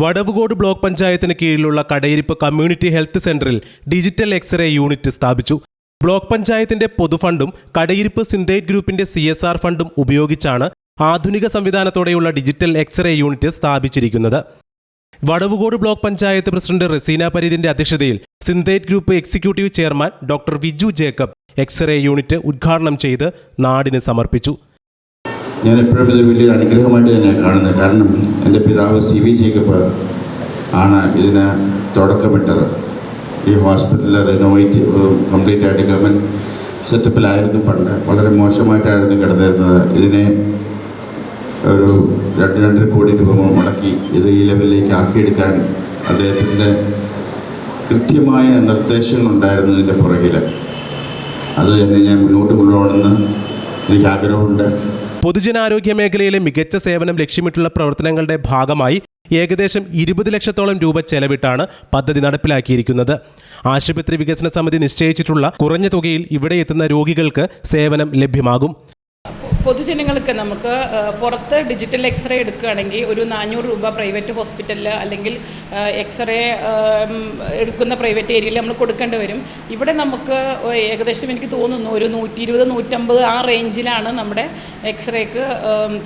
Vadavucode block പഞ്ചായത്തിന് കീഴിലുള്ള Kadayiruppu community health സെന്ററിൽ ഡിജിറ്റൽ എക്സ്റേ യൂണിറ്റ് സ്ഥാപിച്ചു. ബ്ലോക്ക് പഞ്ചായത്തിന്റെ പൊതുഫണ്ടും കടയിരിപ്പ് സിന്തേറ്റ് ഗ്രൂപ്പിന്റെ സി എസ് ആർ ഫണ്ടും ഉപയോഗിച്ചാണ് ആധുനിക സംവിധാനത്തോടെയുള്ള ഡിജിറ്റൽ എക്സ്റേ യൂണിറ്റ് സ്ഥാപിച്ചിരിക്കുന്നത്. വടവുകോട് ബ്ലോക്ക് പഞ്ചായത്ത് പ്രസിഡന്റ് റസീന പരീദിന്റെ അധ്യക്ഷതയിൽ Synthite group executive chairman doctor Viju Jacob x-ray unit ഉദ്ഘാടനം ചെയ്ത് നാടിന് സമർപ്പിച്ചു. ഞാൻ എപ്പോഴും ഇത് വലിയൊരു അനുഗ്രഹമായിട്ട് തന്നെയാണ് കാണുന്നത്. കാരണം എന്റെ പിതാവ് സി വി ജേക്കബ് ആണ് ഇതിന് തുടക്കമിട്ടത്. ഈ ഹോസ്പിറ്റൽ റിനോവേറ്റ് കംപ്ലീറ്റ് ആയിട്ട് ഗവൺമെന്റ് സെറ്റപ്പിലായിരുന്നു പണ്ട്. വളരെ മോശമായിട്ടായിരുന്നു കിടന്നിരുന്നത്. ഇതിനെ ഒരു രണ്ട് രണ്ടര കോടി രൂപ മുടക്കി ഇത് ഈ ലെവലിലേക്ക് ആക്കിയെടുക്കാൻ അദ്ദേഹത്തിന്റെ കൃത്യമായ നിർദ്ദേശങ്ങളുണ്ടായിരുന്നു ഇതിന്റെ പുറകിൽ അത് തന്നെ ഞാൻ മുന്നോട്ട് കൊണ്ടുപോകണമെന്ന് എനിക്ക് ആഗ്രഹമുണ്ട് പൊതുജനാരോഗ്യ മേഖലയിലെ മികച്ച സേവനം ലക്ഷ്യമിട്ടുള്ള പ്രവർത്തനങ്ങളുടെ ഭാഗമായി ഏകദേശം ഇരുപത് ലക്ഷത്തോളം രൂപ ചെലവിട്ടാണ് പദ്ധതി നടപ്പിലാക്കിയിരിക്കുന്നത്. ആശുപത്രി വികസന സമിതി നിശ്ചയിച്ചിട്ടുള്ള കുറഞ്ഞ തുകയിൽ ഇവിടെ എത്തുന്ന രോഗികൾക്ക് സേവനം ലഭ്യമാകും. പൊതുജനങ്ങൾക്ക് നമുക്ക് പുറത്ത് ഡിജിറ്റൽ എക്സ്റേ എടുക്കുകയാണെങ്കിൽ ഒരു നാനൂറ് രൂപ പ്രൈവറ്റ് ഹോസ്പിറ്റലിൽ അല്ലെങ്കിൽ എക്സ്റേ എടുക്കുന്ന പ്രൈവറ്റ് ഏരിയയിൽ നമ്മൾ കൊടുക്കേണ്ടി വരും. ഇവിടെ നമുക്ക് ഏകദേശം എനിക്ക് തോന്നുന്നു ഒരു നൂറ്റി ഇരുപത് നൂറ്റമ്പത് ആ റേഞ്ചിലാണ് നമ്മുടെ എക്സ്റേക്ക്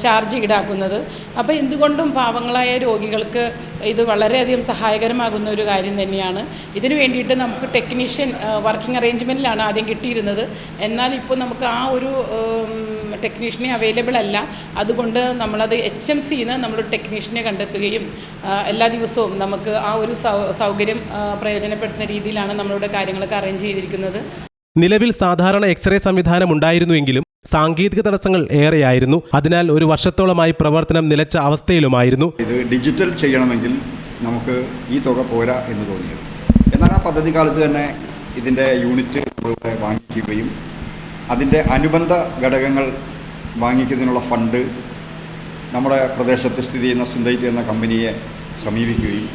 ചാർജ് ഈടാക്കുന്നത്. അപ്പോൾ എന്തുകൊണ്ടും പാവങ്ങളായ രോഗികൾക്ക് ഇത് വളരെയധികം സഹായകരമാകുന്ന ഒരു കാര്യം തന്നെയാണ്. ഇതിനു വേണ്ടിയിട്ട് നമുക്ക് ടെക്നീഷ്യൻ വർക്കിംഗ് അറേഞ്ച്മെന്റിലാണ് ആദ്യം കിട്ടിയിരുന്നത്. എന്നാൽ ഇപ്പോൾ നമുക്ക് ആ ഒരു ടെക്നീഷ്യനെ അവൈലബിൾ അല്ല. അതുകൊണ്ട് നമ്മളത് എച്ച് എം സിന്ന് നമ്മൾ ടെക്നീഷ്യനെ കണ്ടെത്തുകയും എല്ലാ ദിവസവും നമുക്ക് ആ ഒരു സൗകര്യം പ്രയോജനപ്പെടുത്തുന്ന രീതിയിലാണ് നമ്മളുടെ കാര്യങ്ങളൊക്കെ അറേഞ്ച് ചെയ്തിരിക്കുന്നത്. നിലവിൽ സാധാരണ എക്സ്റേ സംവിധാനം ഉണ്ടായിരുന്നുവെങ്കിലും സാങ്കേതിക തടസ്സങ്ങൾ ഏറെയായിരുന്നു. അതിനാൽ ഒരു വർഷത്തോളമായി പ്രവർത്തനം നിലച്ച അവസ്ഥയിലുമായിരുന്നു. ഇത് ഡിജിറ്റൽ ചെയ്യണമെങ്കിൽ നമുക്ക് ഈ തുക പോരാ എന്ന് തോന്നിയത്. എന്നാൽ ആ പദ്ധതി കാലത്ത് തന്നെ ഇതിന്റെ യൂണിറ്റ് വാങ്ങിക്കുകയും അതിന്റെ അനുബന്ധ ഘടകങ്ങൾ വാങ്ങിക്കുന്നതിനുള്ള ഫണ്ട് നമ്മുടെ പ്രദേശത്ത് സ്ഥിതി ചെയ്യുന്ന സിന്തൈറ്റ് എന്ന കമ്പനിയെ സമീപിക്കുകയും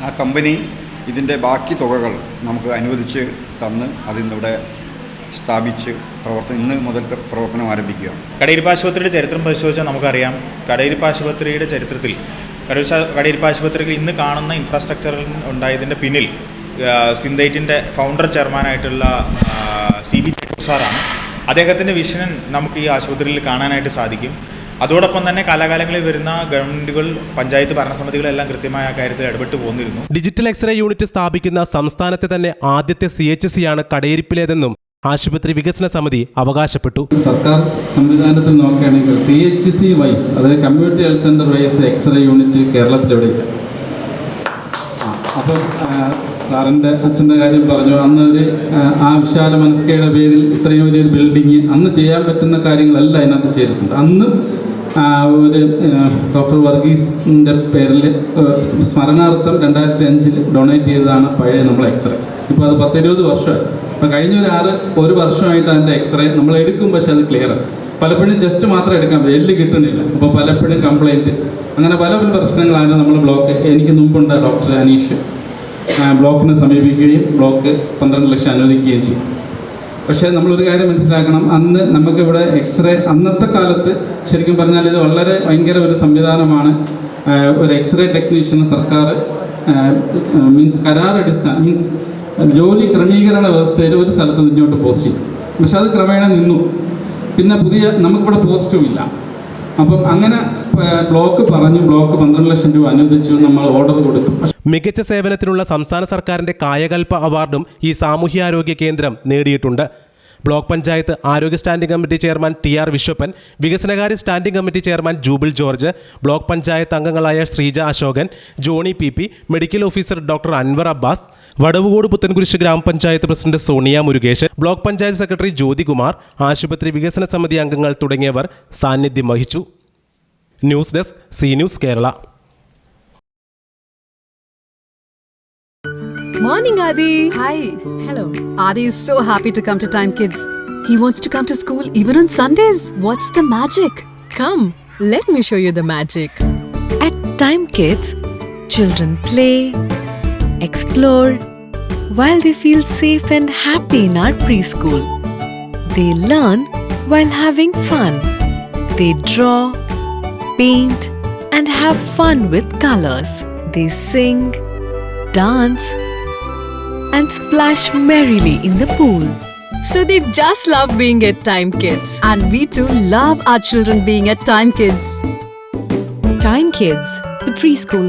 ആ കമ്പനി ഇതിന്റെ ബാക്കി തുകകൾ നമുക്ക് അനുവദിച്ച് തന്ന് അതിന്നിവിടെ സ്ഥാപിച്ച് പ്രവർത്തനം ഇന്ന് മുതൽ പ്രവർത്തനം ആരംഭിക്കുകയാണ്. കടയിരിപ്പ് ആശുപത്രിയുടെ ചരിത്രം പരിശോധിച്ചാൽ നമുക്കറിയാം. കടയിരിപ്പ് ആശുപത്രിയുടെ ചരിത്രത്തിൽ കടയിരിപ്പ- ആശുപത്രിയിൽ ഇന്ന് കാണുന്ന ഇൻഫ്രാസ്ട്രക്ചറിൽ ഉണ്ടായതിന്റെ പിന്നിൽ സിന്തൈറ്റിന്റെ ഫൗണ്ടർ ചെയർമാനായിട്ടുള്ള സി വി സാറാണ്. അദ്ദേഹത്തിന്റെ വിഷൻ നമുക്ക് ഈ ആശുപത്രിയിൽ കാണാനായിട്ട് സാധിക്കും. അതോടൊപ്പം തന്നെ കാലാകാലങ്ങളിൽ വരുന്ന ഗവൺമെന്റുകൾ പഞ്ചായത്ത് ഭരണസമിതികളെല്ലാം കൃത്യമായ ആ കാര്യത്തിൽ ഇടപെട്ട് പോന്നിരുന്നു. ഡിജിറ്റൽ എക്സ്റേ യൂണിറ്റ് സ്ഥാപിക്കുന്ന സംസ്ഥാനത്തെ തന്നെ ആദ്യത്തെ സി എച്ച് സി ആണ് കടയിരിപ്പിലേതെന്നും ആശുപത്രി വികസന സമിതി അവകാശപ്പെട്ടു. സർക്കാർ സംവിധാനത്തിൽ നോക്കുകയാണെങ്കിൽ സി എച്ച് സി വൈസ് അതായത് community health centre wise x-ray unit കേരളത്തിൽ എവിടെയില്ല അപ്പോൾ സാറിന്റെ അച്ഛന്റെ കാര്യം പറഞ്ഞു. അന്ന് ഒരു ആ, ആ വിശാല മനസ്കയുടെ പേരിൽ ഇത്രയും വലിയൊരു ബിൽഡിങ് അന്ന് ചെയ്യാൻ പറ്റുന്ന കാര്യങ്ങളെല്ലാം അതിനകത്ത് ചെയ്തിട്ടുണ്ട്. അന്ന് ഒരു ഡോക്ടർ വർഗീസിന്റെ പേരിൽ സ്മരണാർത്ഥം രണ്ടായിരത്തി അഞ്ചിൽ ഡൊണേറ്റ് ചെയ്തതാണ് പഴയ നമ്മൾ എക്സ്റേ ഇപ്പോൾ അത് പത്തിരുപത് വർഷമായി. ഇപ്പം കഴിഞ്ഞ ഒരു ആറ് ഒരു വർഷമായിട്ട് അതിന്റെ എക്സ്റേ നമ്മൾ എടുക്കും പക്ഷേ അത് ക്ലിയർ പലപ്പോഴും ജസ്റ്റ് മാത്രം എടുക്കാൻ പറ്റും. എല്ല് കിട്ടണില്ല അപ്പോൾ പലപ്പോഴും കംപ്ലൈന്റ് അങ്ങനെ പല പല പ്രശ്നങ്ങളാണ് നമ്മൾ ബ്ലോക്ക് എനിക്ക് മുമ്പുണ്ട് ഡോക്ടർ അനീഷ്. ബ്ലോക്കിനെ സമീപിക്കുകയും ബ്ലോക്ക് പന്ത്രണ്ട് ലക്ഷം അനുവദിക്കുകയും ചെയ്യും. പക്ഷേ നമ്മളൊരു കാര്യം മനസ്സിലാക്കണം. അന്ന് നമുക്കിവിടെ എക്സ്റേ അന്നത്തെ കാലത്ത് ശരിക്കും പറഞ്ഞാൽ ഇത് വളരെ ഭയങ്കര ഒരു സംവിധാനമാണ്. ഒരു എക്സ്റേ ടെക്നീഷ്യന് സർക്കാർ മീൻസ് കരാർ അടിസ്ഥാന മീൻസ് ജോലി ക്രമീകരണ വ്യവസ്ഥയിൽ ഒരു സ്ഥലത്ത് നിന്നോട്ട് പോസ്റ്റ് ചെയ്തു. പക്ഷെ അത് ക്രമേണ നിന്നു. പിന്നെ പുതിയ നമുക്കിവിടെ പോസ്റ്റും ഇല്ല. അപ്പം അങ്ങനെ ബ്ലോക്ക് പറഞ്ഞു ബ്ലോക്ക് പന്ത്രണ്ട് ലക്ഷം രൂപ അനുവദിച്ചു നമ്മൾ ഓർഡർ കൊടുത്തു. മികച്ച സേവനത്തിനുള്ള സംസ്ഥാന സർക്കാരിന്റെ കായകൽപ്പ അവാർഡും ഈ സാമൂഹ്യാരോഗ്യ കേന്ദ്രം നേടിയിട്ടുണ്ട്. ബ്ലോക്ക് പഞ്ചായത്ത് ആരോഗ്യ standing committee chairman T R Viswappan വികസനകാര്യ standing committee chairman Jubil George block panchayat അംഗങ്ങളായ Sreeja Ashokan Johny P P medical officer doctor Anwar Abbas Vadavukode Puthencruz grama panchayat president Sonia Murukesan block panchayat secretary Jyothikumar ആശുപത്രി വികസന സമിതി അംഗങ്ങൾ തുടങ്ങിയവർ സാന്നിധ്യം വഹിച്ചു. News desk C news Kerala Morning, Adi. Hi. Hello. Adi is so happy to come to Time Kids. He wants to come to school even on Sundays. What's the magic? Come, let me show you the magic. At Time Kids, children play, explore, while they feel safe and happy in our preschool. They learn while having fun. They draw, paint, and have fun with colors. They sing, dance, and splash merrily in the pool. So they just love being at Time Kids. And we too love our children being at Time Kids. Time Kids, the preschool